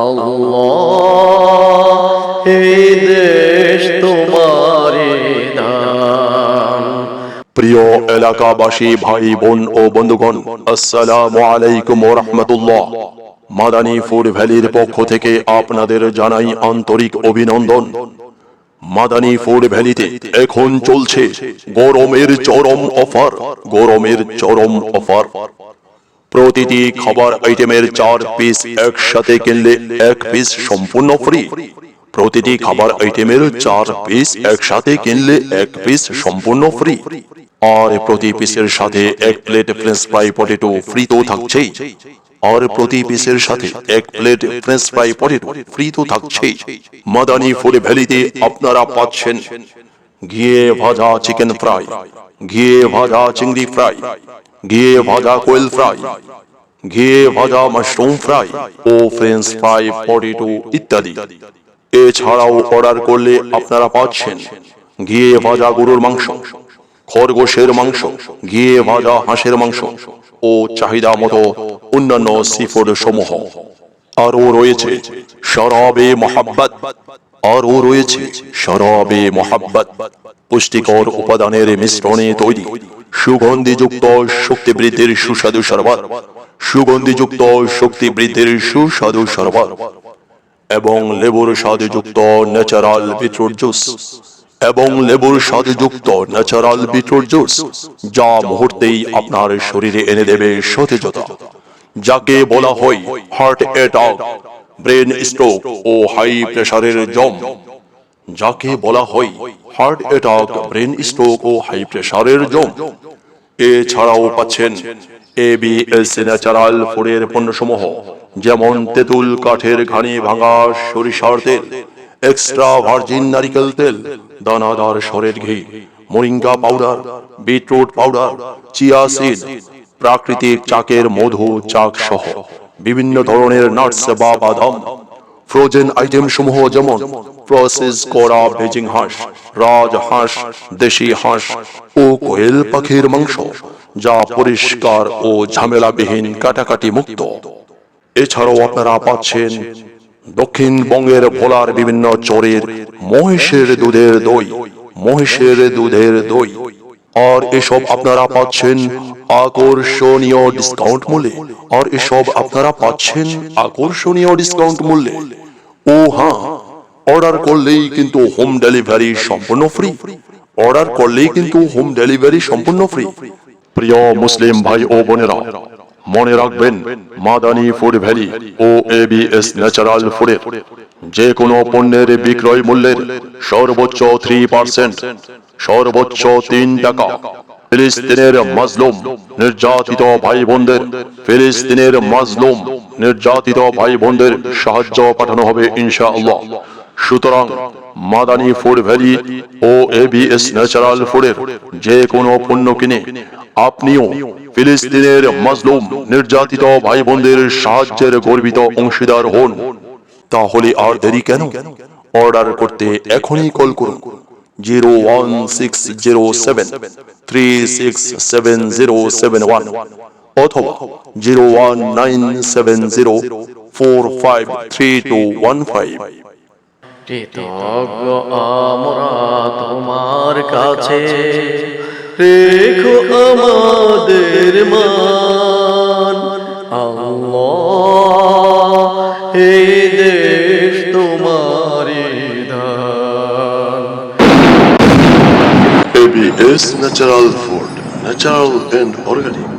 আল্লাহ দেশ প্রিয় এলাকাবাসী, ভাই, বোন ও বন্ধুগণ, আসসালামু আলাইকুম রাহমাতুল্লাহ। মাদানী ফুড ভ্যালির পক্ষ থেকে আপনাদের জানাই আন্তরিক অভিনন্দন। মাদানী ফুড ভ্যালিতে এখন চলছে গরমের চরম অফার, গরমের চরম অফার। প্রতিটি খাবার আইটেমের চার পিস একসাথে কিনলে এক পিস সম্পূর্ণ ফ্রি প্রতিটি খাবার আইটেমের চার পিস একসাথে কিনলে এক পিস সম্পূর্ণ ফ্রি আর প্রতি পিসের সাথে এক plate French fry potato free তো থাকছেই। আর প্রতি পিসের সাথে এক plate French fry potato free তো থাকছেই। মাদানি ফুড ভ্যালিতে আপনারা পাচ্ছেন ঘিয়ে ভাজা চিকেন ফ্রাই ঘিয়ে ভাজা চিংড়ি ফ্রাই ঘিয়ে ভাজা কোয়েল ফ্রাই, ঘিয়ে ভাজা মাশরুম ফ্রাই ও ফ্রেঞ্চ ফ্রাই পটেটো ইত্যাদি। এছাড়াও অর্ডার করলে আপনারা পাচ্ছেন ঘিয়ে ভাজা গরুর মাংস, খরগোশের মাংস, ঘিয়ে ভাজা হাঁসের মাংস ও চাহিদা মতো অন্যান্য সিফুড সমূহ। আরও রয়েছে শরাবে মোহাব্বত, আরও রয়েছে শরাবে মোহাব্বত, পুষ্টিকর উপাদানের মিশ্রণে তৈরি। সুগন্ধিযুক্ত শক্তি বৃদ্ধির সুস্বাদু শরবত। সুগন্ধিযুক্ত শক্তি বৃদ্ধির সুস্বাদু শরবত। এবং লেবুর স্বাদযুক্ত ন্যাচারাল বিটরুট জুস। এবং লেবুর স্বাদযুক্ত ন্যাচারাল বিটরুট জুস, যা মুহূর্তেই আপনার শরীরে এনে দেবে সতেজতা। যাকে বলা হয় হার্ট অ্যাটাক ব্রেন স্ট্রোক ও হাই প্রেসারের জম। যাকে বলা হয় হার্ট অ্যাটাক ব্রেন স্ট্রোক ও হাই প্রেশারের জম। এছাড়াও পাচ্ছেন এবিএস ন্যাচারাল ফুডের পণ্যসমূহ, যেমন তেঁতুল, কাঠের ঘানি ভাঙা সরিষার তেল, এক্সট্রা ভার্জিন নারিকেল তেল, দানাদার সরের ঘি, moringa powder, beetroot powder, chia seed, প্রাকৃতিক চাকের মধু চাক সহ বিভিন্ন ধরনের নাটস বা বাদাম ফ্রোজেন আইটেম সমূহ যেমন প্রসেস করা বেজিং হাঁস, রাজ হাঁস, দেশি হাঁস ও কোয়েল পাখির মাংস, যা পরিষ্কার ও ঝামেলাবিহীন কাটাকাটি মুক্ত। এছাড়াও আপনারা পাচ্ছেন দক্ষিণবঙ্গের ভোলার বিভিন্ন চরের মহিষের দুধের দই, মহিষের দুধের দই। আর এসব আপনারা পাচ্ছেন আকর্ষণীয় ডিসকাউন্ট মূল্যে। আর এসব আপনারা পাচ্ছেন আকর্ষণীয় ডিসকাউন্ট মূল্যে। ও হ্যাঁ অর্ডার করলেই কিন্তু হোম ডেলিভারি সম্পূর্ণ ফ্রি অর্ডার করলেই কিন্তু হোম ডেলিভারি সম্পূর্ণ ফ্রি প্রিয় মুসলিম ভাই ও বোনেরা, মনে রাখবেন মাদানী ফুড ভ্যালি ও এবিএস ন্যাচারাল ফুডের যে কোনো পণ্যের বিক্রয় মূল্যের সর্বোচ্চ থ্রি পার্সেন্ট সর্বোচ্চ তিন টাকা ফিলিস্তিনের মাজলুম, নির্যাতিত ভাই বোনদের ফিলিস্তিনের মাজলুম, নির্যাতিত ভাই বোনদের সাহায্য পাঠানো হবে ইনশাআল্লাহ। সুতরাং মাদানী ফুড ভ্যালি ও এবিএস ন্যাচারাল ফুডের যে কোনো পণ্য কিনে আপনিও ফিলিস্তিনের মাজলুম, নির্যাতিত ভাই বোনদের সাহায্যের গর্বিত অংশীদার হন। তাহলে আর দেরি কেন? অর্ডার করতে এখনই কল করুন। Zero one six zero seven three six seven zero seven one অথবা zero one nine seven zero four five three two one five তোমার কাছে আমাদের মান। আল্লাহ ABS Natural Food, natural and organic.